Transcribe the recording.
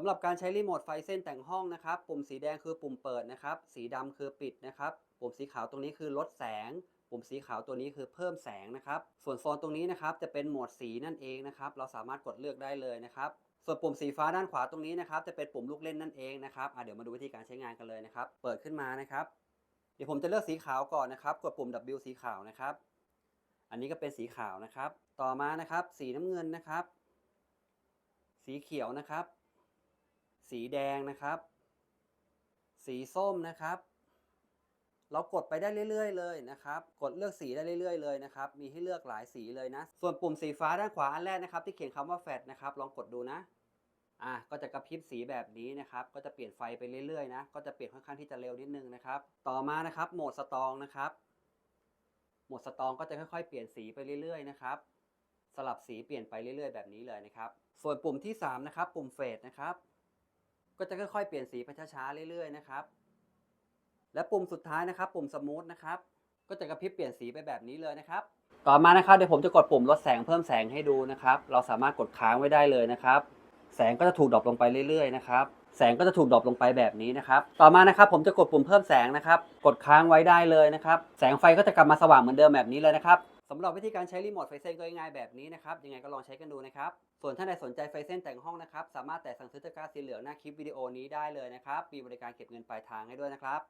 ำหรับการใช้รีโมทไฟเส้นแต่งห้องนะครับ ปุ่มสีแดงคือปุ่มเปิดนะครับ สีดำคือปิดนะครับ ปุ่มสีขาวตรงนี้คือลดแสง ปุ่มสีขาวตัวนี้คือเพิ่มแสงนะครับ ส่วนโซนตรงนี้นะครับจะเป็นโหมดสีนั่นเองนะครับ เราสามารถกดเลือกได้เลยนะครับ ส่วนปุ่มสีฟ้าด้านขวาตรงนี้นะครับ จะเป็นปุ่มลูกเล่นนั่นเองนะครับเดี๋ยวมาดูวิธีการใช้งานกันเลยนะครับ เปิดขึ้นมานะครับ เดี๋ยวผมจะเลือกสีขาวก่อนนะครับ กดปุ่ม W สีขาวนะครับ อันนี้ก็เป็นสีขาวนะครับ ต่อมานะครับ สีน้ำเงินนะครับ สีเขียวนะครับ สีแดงนะครับ สีส้มนะครับ เรากดไปได้เรื่อยๆ เลยนะครับ กดเลือกสีได้เรื่อยๆ เลยนะครับ มีให้เลือกหลายสีเลยนะ ส่วนปุ่มสีฟ้าด้านขวาอันแรกนะครับ ที่เขียนคำว่าแฟดนะครับ ลองกดดูนะอะก็จะกระพริบสีแบบนี้นะครับ ก็จะเปลี่ยนไฟไปเรื่อยๆ นะ ก็จะเปลี่ยนค่อนข้างที่จะเร็วนิดนึงนะครับ ต่อมานะครับโหมดสตองนะครับโหมดสตองก็จะค่อยๆ เปลี่ยนสีไปเรื่อยๆ นะครับ สลับสีเปลี่ยนไปเรื่อยๆ แบบนี้เลยนะครับ ส่วนปุ่มที่สามนะครับ ปุ่มเฟดนะครับ ก็จะค่อยๆเปลี่ยนสีไปช้าๆเรื่อยๆนะครับ และปุ่มสุดท้ายนะครับ ปุ่มสมูทนะครับ ก็จะกระพริบเปลี่ยนสีไปแบบนี้เลยนะครับ ต่อมานะครับเดี๋ยวผมจะกดปุ่มลดแสงเพิ่มแสงให้ดูนะครับ เราสามารถกดค้างไว้ได้เลยนะครับ แสงก็จะถูกดรอปลงไปเรื่อยๆนะครับแสงก็จะถูกดรอปลงไปแบบนี้นะครับ ต่อมานะครับผมจะกดปุ่มเพิ่มแสงนะครับ กดค้างไว้ได้เลยนะครับ แสงไฟก็จะกลับมาสว่างเหมือนเดิมแบบนี้เลยนะครับ สำหรับวิธีการใช้รีโมทไฟเส้นก็ง่ายๆแบบนี้นะครับ ยังไงก็ลองใช้กันดูนะครับ ส่วนท่านใดสนใจไฟเส้นแต่งห้องนะครับ สามารถแต่สั่งซื้อตะกร้าสีเหลืองหน้าคลิปวิดีโอนี้ได้เลยนะครับ มีบริการเก็บเงินปลายทางให้ด้วยนะครับ